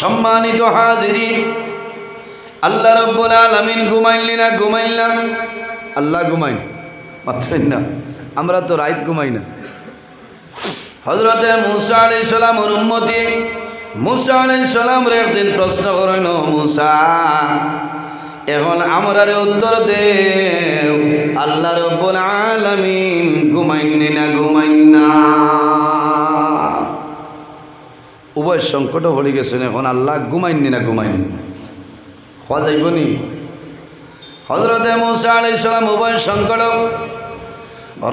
সম্মানিত হাজিরিন, আল্লাহ রব্বুল আলামিন ঘুমাইলি না ঘুমাইলাম? আল্লাহ ঘুমাই। পাচ্ছেন না, আমরা তো রাইত ঘুমাই না। হজরতে মুসা আলাই সালামর উন্মতি মুসা আলাই সালাম রে একদিন প্রশ্ন করেন মুসা, এখন আমরারে উত্তর দে আল্লাহ রব্বুল আলামিন ঘুমাইনি না ঘুমাইন উভয় সংকট হয়ে গেছেন এখন আল্লাহ ঘুমাইনি না ঘুমাইনি হওয়া যাইব নি? হজরতে মুসা আলাই সালাম উভয় সংকট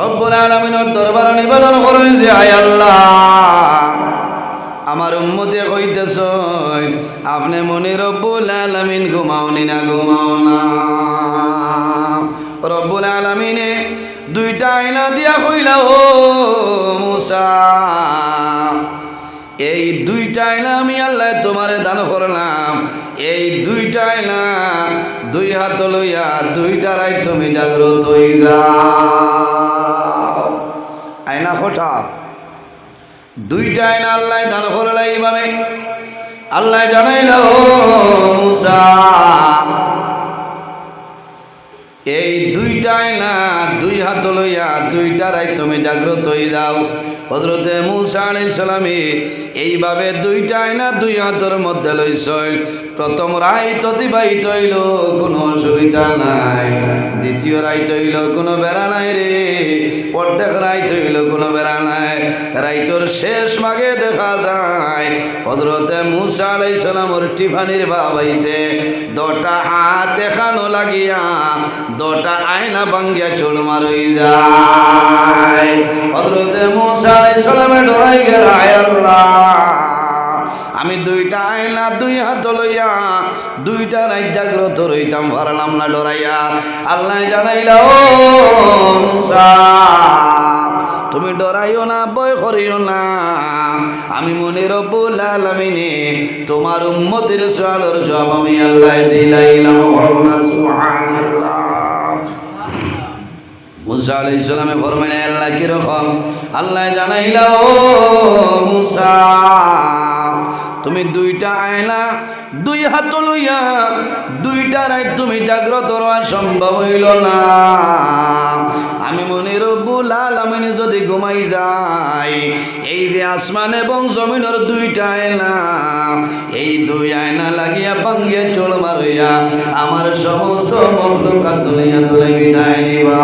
রব্বুল আলামিনের দরবার নিবেদন করেন যে, আয় আল্লাহ, আমার উম্মতে কইতেছ আপনি মনে রব্বুল আলামিন ঘুমাওনি না, ঘুমাও না। রব্বুল আলামিনে দুইটা আয়না দিয়া কইলা, ও মুসা এই দুইটা আয়না আমি আল্লাহ তোমারে দান করলাম। এই দুইটা আয়না দুই হাত লইয়া দুইটা রাই তুমি জাগ্রত হই যাও। আয়না হঠাৎ দুইটা আয়না আল্লাহ দান করলা এইভাবে। আল্লাহ জানাইল এই দুইটাই না দুই হাত লইয়া দুইটা রাই তুমি জাগ্রত হয়ে যাও। হজরতে মুসা আলাই সালামে এইভাবে দুইটা আয়না দুই হাতের মধ্যে লইছই প্রথম রাইত অতিবাহিত হইল, কোনো অসুবিধা নাই। দ্বিতীয় রাইত হইল, কোনো বেড়া নাই রে। অর্ধেক রাইত হইল শেষ মাগে দেখা যায় হজরতে মুসা আলাই সালামর টিফানির বাবাইছে দটা হাত দেখানো লাগিয়া, দটা আয়না ভাঙ্গিয়া চুল মারই যায়। হজরতে মুসা আলাই সালামে ডরাই গেল আল্লাহ, আমি দুইটা আয়না দুই হাত লইয়া, দুইটা রাত জাগ্রত রইতাম, পারলাম না ডরাইয়া। আল্লাহ জানাইলা, ও মুসা তুমি ডরাইও না, ভয় করিও না। আমি মনে রব্বুল আলামিনে তোমার উম্মতের সওয়ালের জবাব আমি আল্লাহ দিলাইলাম। মুসা আলাইহিস সালামে ফরমাইলেন, আল্লাহ কীরকম আল্লাহ জানাইলা, ও মুসা তুমি দুইটা আয়না, দুই হাত লইয়া, দুইটা রাত তুমি জাগ্রত হওয়া সম্ভব হইল না। আমি মনে রব্বুল আলামিন যদি ঘুমাই যাই, এই যে আসমান এবং জমিনের দুইটা আয়না, এই দুই আয়না লাগিয়া ভাঙ্গিয়া চোল মারইয়া আমার সমস্ত মখলুকাত দুনিয়া তুলে বিদায় নিবা।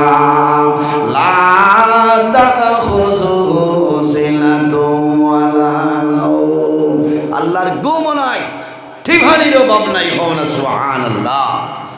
আল্লাহর ঘুম নাই ঠিকানিরও বাবনাই নাই হও না সুবহানাল্লাহ।